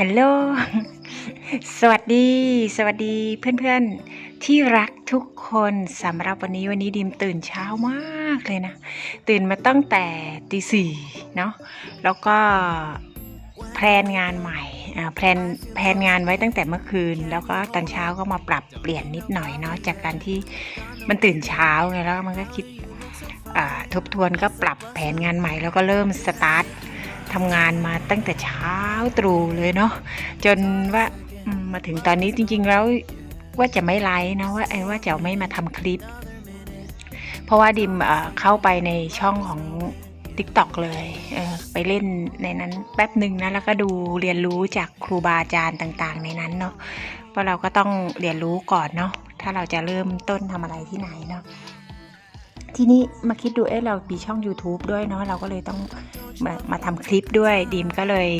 ฮัลโหล สวัสดี สวัสดีเพื่อนๆ ที่รักทุกคนสำหรับวันนี้วันนี้ดิมตื่นเช้ามากเลยนะ ตื่นมาตั้งแต่ตีสี่เนาะ แล้วก็แพลนงานใหม่แพลนแพลนงานไว้ตั้งแต่เมื่อคืน แล้วก็ตอนเช้าก็มาปรับเปลี่ยนนิดหน่อยเนาะจากการที่มันตื่นเช้าไงแล้วมันก็คิดทบทวนก็ปรับแผนงานใหม่ แล้วก็เริ่มสตาร์ท ทำงานมาตั้งแต่เช้าตรู่เลยเนาะจนว่ามาถึงตอนนี้จริง ๆ แล้วว่าจะไม่ไลฟ์นะว่าไอ้ว่าจะไม่มาทำคลิป เพราะว่าดิมเข้าไปในช่องของ TikTok เลยเไปเล่นในนั้นแป๊บหนึ่งนะแล้วก็ดูเรียนรู้จากครูบาอาจารย์ต่างๆ ในนั้นเนาะเพราะเราก็ต้องเรียนรู้ก่อนเนาะถ้าเราจะเริ่มต้นทำอะไรที่ไหนเนาะทีนี้มาคิดดูเอ๊ะเรามีช่อง YouTube ด้วยเนาะเราก็เลยต้อง มามาทำคลิปด้วยดิมก็เลย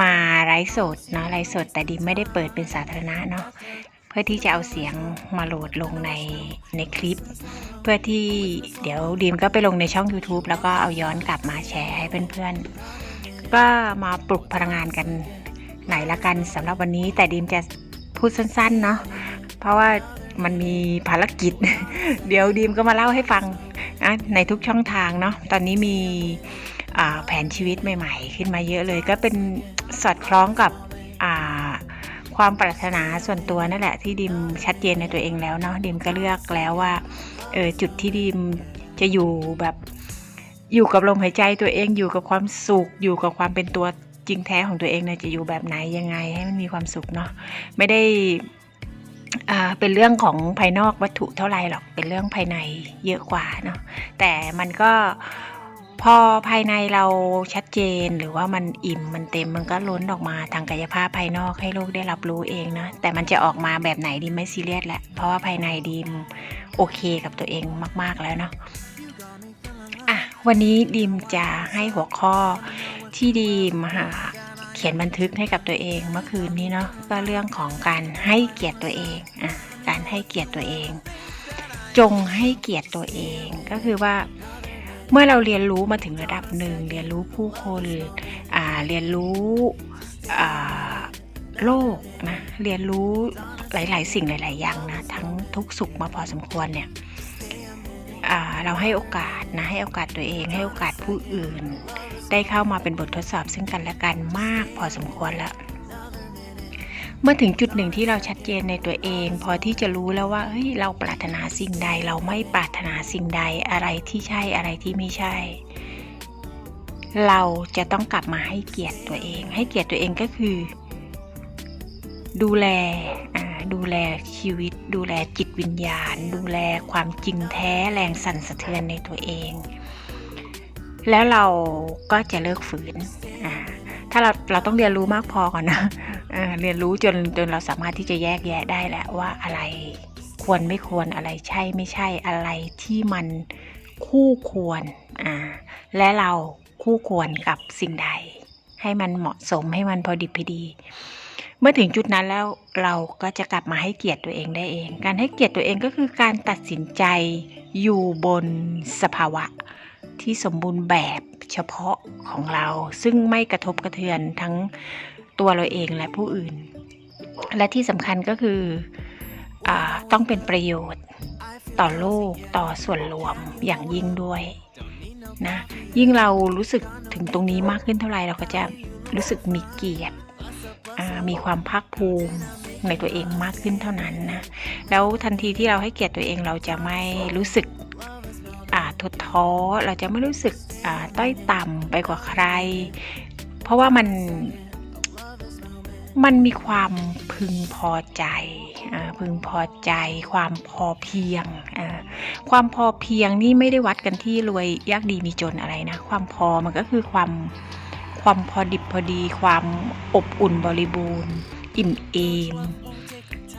มาไลฟ์สดเนาะไลฟ์สด แต่ดิมไม่ได้เปิดเป็นสาธารณะเนาะเพื่อที่จะเอาเสียงมาโหลดลงในในคลิป เพื่อที่เดี๋ยวดิมก็ไปลงในช่อง YouTube แล้วก็เอาย้อนกลับมาแชร์ให้เพื่อนๆ ก็มาปลุกพลังงานกันไหนละกันสำหรับวันนี้ แต่ดิมจะพูดสั้นๆเนาะเพราะว่ามันมีภารกิจ เดี๋ยวดิมก็มาเล่าให้ฟังนะในทุกช่องทางเนาะตอนนี้มี แผนชีวิตใหม่ๆ ขึ้นมาเยอะเลย ก็เป็นสอดคล้องกับความปรารถนาส่วนตัวนั่นแหละที่ดิมชัดเจนในตัวเองแล้วเนาะดิมก็เลือกแล้วว่าเออจุดที่ดิมจะอยู่แบบอยู่กับลมหายใจตัวเองอยู่กับความสุขอยู่กับความเป็นตัวจริงแท้ของตัวเองเนี่ยจะอยู่แบบไหนยังไงให้มันมีความสุขเนาะไม่ได้อ่าเป็นเรื่องของภายนอกวัตถุเท่าไหร่หรอกเป็นเรื่องภายในเยอะกว่าเนาะแต่มันก็ พอภายในเราชัดเจนหรือว่ามันอิ่มมันเต็มมันก็ล้นออกมาทางกายภาพภายนอกให้โลกได้รับรู้เองนะแต่มันจะออกมาแบบไหนดีมไม่ซีเรียสแหละเพราะว่าภายในดีมโอเคกับตัวเองมากๆแล้วเนาะอะวันนี้ดีมจะให้หัวข้อที่ดีมหาเขียนบันทึกให้กับตัวเองเมื่อคืนนี้เนาะก็เรื่องของการให้เกียรติตัวเองอะการให้เกียรติตัวเอง จงให้เกียรติตัวเองก็คือว่า เมื่อเราเรียนรู้มาถึงระดับหนึ่งเรียนรู้ผู้คนเรียนรู้โลกนะเรียนรู้หลาย ๆ สิ่งหลาย ๆ อย่างนะทั้งทุกสุขมาพอสมควรเนี่ยเราให้โอกาสนะให้โอกาสตัวเองให้โอกาสผู้อื่น ได้เข้ามาเป็นบททดสอบซึ่งกันและกันมากพอสมควรแล้ว เมื่อถึงจุดหนึ่งที่เราชัดเจนในตัวเอง พอที่จะรู้แล้วว่าเฮ้ยเราปรารถนาสิ่งใด เราไม่ปรารถนาสิ่งใดอะไรที่ใช่อะไรที่ไม่ใช่ เราจะต้องกลับมาให้เกียรติตัวเอง ให้เกียรติตัวเองก็คือ ดูแลดูแลชีวิต ดูแลจิตวิญญาณ ดูแลความจริงแท้แรงสั่นสะเทือนในตัวเอง แล้วเราก็จะเลิกฝืน ถ้าเราเราต้องเรียนรู้มากพอก่อนนะ เรียนรู้จนจนเราสามารถที่จะแยกแยะได้แหละว่าอะไรควรไม่ควรอะไรใช่ไม่ใช่อะไรที่มันคู่ควรอ่าและเราคู่ควรกับสิ่งใด ให้มันเหมาะสมให้มันพอดิบพอดี เมื่อถึงจุดนั้นแล้วเราก็จะกลับมาให้เกียรติตัวเองได้เอง การให้เกียรติตัวเองก็คือการตัดสินใจอยู่บนสภาวะที่สมบูรณ์แบบเฉพาะของเรา ซึ่งไม่กระทบกระเทือนทั้ง ตัวเราเองและผู้อื่น และที่สำคัญก็คืออต้องเป็นประโยชน์ต่อโลกต่อส่วนรวมอย่างยิ่งด้วยนะยิ่งเรารู้สึกถึงตรงนี้มากขึ้นเท่าไหร่เราก็จะรู้สึกมีเกียรติมีความภาคภูมิในตัวเองมากขึ้นเท่านั้นนะ แล้วทันทีที่เราให้เกียรติตัวเองเราจะไม่รู้สึกทดท้อ เราจะไม่รู้สึกต้อยต่ำไปกว่าใคร เพราะว่ามัน มันมีความพึงพอใจอ่าพึงพอใจ ความพอเพียงอ่าความพอเพียงนี่ไม่ได้วัดกันที่รวยยากดีมีจนอะไรนะ ความพอมันก็คือความความพอดิบพอดี ความอบอุ่นบริบูรณ์ อิ่มเอม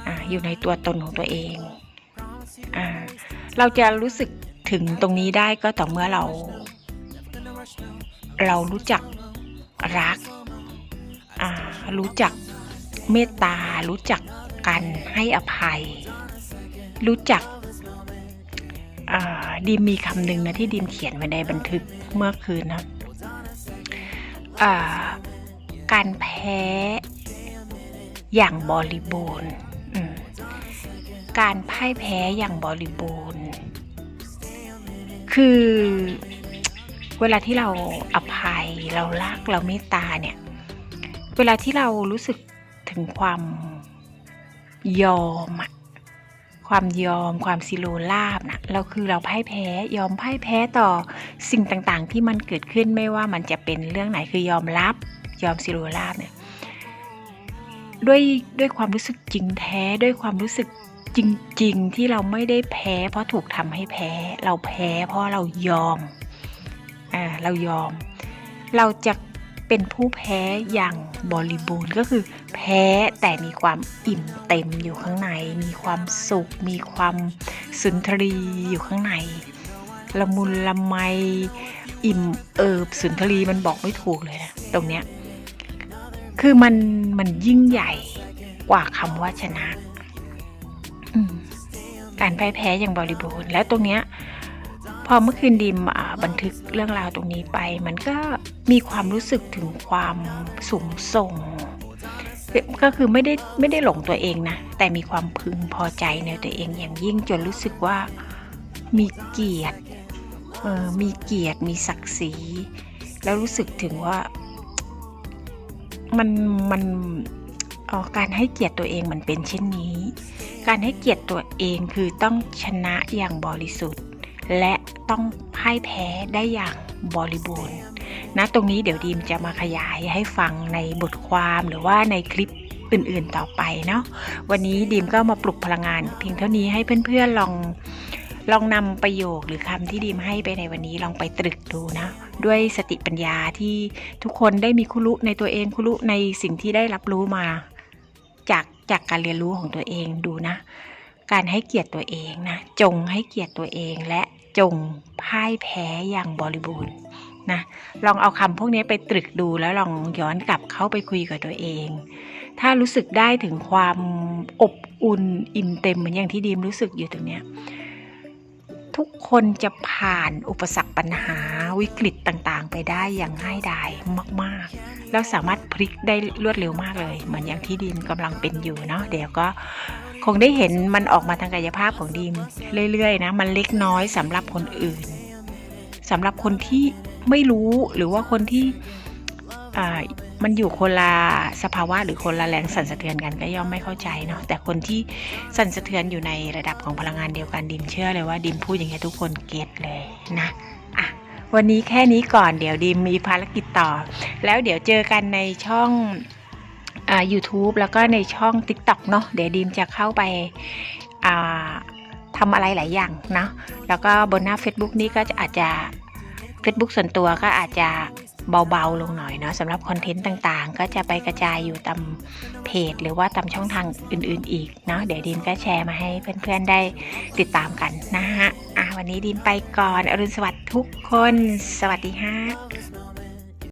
อ่าอยู่ในตัวตนของตัวเองอ่าเราจะรู้สึกถึงตรงนี้ได้ก็ต่อเมื่อเรา เรารู้จักรัก รู้จักเมตตา รู้จักกันให้อภัย รู้จักดีมมีคำหนึ่งนะที่ดีมเขียนไว้ในบันทึกเมื่อคืนนะการแพ้อย่างบริบูรณ์ การพ่ายแพ้อย่างบริบูรณ์ คือเวลาที่เราอภัยเรารักเราเมตตาเนี่ย เวลาที่เรารู้สึกถึงความยอมอะความยอมความสิโรราบนะเราคือเราพ่ายแพ้ยอมพ่ายแพ้ต่อสิ่งต่างๆ ที่มันเกิดขึ้นไม่ว่ามันจะเป็นเรื่องไหนคือยอมรับยอมสิโรราบเนี่ยด้วยด้วยความรู้สึกจริงแท้ด้วยความรู้สึกจริง ๆ ที่เราไม่ได้แพ้ เพราะถูกทำให้แพ้ เราแพ้เพราะเรายอมอ่าเรายอม เราจะ เป็นผู้แพ้อย่างบริบูรณ์ก็คือแพ้แต่มีความอิ่มเต็มอยู่ข้างใน มีความสุข มีความสุนทรีอยู่ข้างใน ละมุนละไม อิ่มเอิบสุนทรีมันบอกไม่ถูกเลยนะตรงเนี้ยคือมันมันยิ่งใหญ่กว่าคำว่าชนะการพ่ายแพ้อย่างบริบูรณ์แล้วตรงเนี้ย พอเมื่อคืนดิมบันทึกเรื่องราวตรงนี้ไป มันก็มีความรู้สึกถึงความสูงส่ง ก็คือไม่ได้ไม่ได้หลงตัวเองนะ แต่มีความพึงพอใจในตัวเองอย่างยิ่งจนรู้สึกว่ามีเกียรติมีเกียรติมีศักดิ์ศรี แล้วรู้สึกถึงว่ามันมันออการให้เกียรติตัวเองมันเป็นเช่นนี้ การให้เกียรติตัวเองคือต้องชนะอย่างบริสุทธิ์ และต้องพ่ายแพ้ได้อย่างบริบูรณ์นะตรงนี้เดี๋ยวดีมจะมาขยายให้ฟังในบทความหรือว่าในคลิปอื่นๆต่อไปเนาะวันนี้ดีมก็มาปลุกพลังงาน เพียงเท่านี้ให้เพื่อนๆลองลองนำประโยคหรือคำที่ดีมให้ไปในวันนี้ลองไปตรึกดูนะ ด้วยสติปัญญาที่ทุกคนได้มีคุรุในตัวเองคุรุในสิ่งที่ได้รับรู้มา จากจากการเรียนรู้ของตัวเองดูนะ การให้เกียรติตัวเองนะ จงให้เกียรติตัวเองและจงพ่ายแพ้อย่างบริบูรณ์นะลองเอาคำพวกนี้ไปตรึกดูแล้วลองย้อนกลับเข้าไปคุยกับตัวเอง ถ้ารู้สึกได้ถึงความอบอุ่นอิ่มเต็มเหมือนอย่างที่ดีมรู้สึกอยู่ตรงเนี้ยทุกคนจะผ่านอุปสรรคปัญหาวิกฤตต่างๆ ไปได้อย่างง่ายดายมากๆ แล้วสามารถพลิกได้รวดเร็วมากเลย เหมือนอย่างที่ดีมกำลังเป็นอยู่เนาะเดี๋ยวก็ คงได้เห็นมันออกมาทางกายภาพของดีมเรื่อยๆนะ มันเล็กน้อยสำหรับคนอื่นสำหรับคนที่ไม่รู้หรือว่าคนที่มันอยู่คนละสภาวะหรือคนละแรงสั่นสะเทือนกันก็ย่อมไม่เข้าใจเนาะแต่คนที่สั่นสะเทือนอยู่ในระดับของพลังงานเดียวกันดิมเชื่อเลยว่าดิมพูดอย่างนี้ทุกคนเก็ตเลยนะอะวันนี้แค่นี้ก่อนเดี๋ยวดิมมีภารกิจต่อ แล้วเดี๋ยวเจอกันในช่อง YouTube แล้วก็ในช่อง TikTok เนาะเดี๋ยวดิมจะเข้าไปอ่าทำอะไรหลายอย่างเนาะแล้วก็บนหน้า Facebook นี้ก็จะอาจจะ Facebook ส่วนตัวก็อาจจะเบาๆลงหน่อยเนาะสำหรับคอนเทนต์ต่างๆ ก็จะไปกระจายอยู่ตามเพจ หรือว่าตามช่องทางอื่นๆอีกเนาะเดี๋ยวดีมก็แชร์มาให้เพื่อนๆได้ติดตามกันนะฮะอะวันนี้ดีมไปก่อน อรุณสวัสดิ์ทุกคน สวัสดีฮะ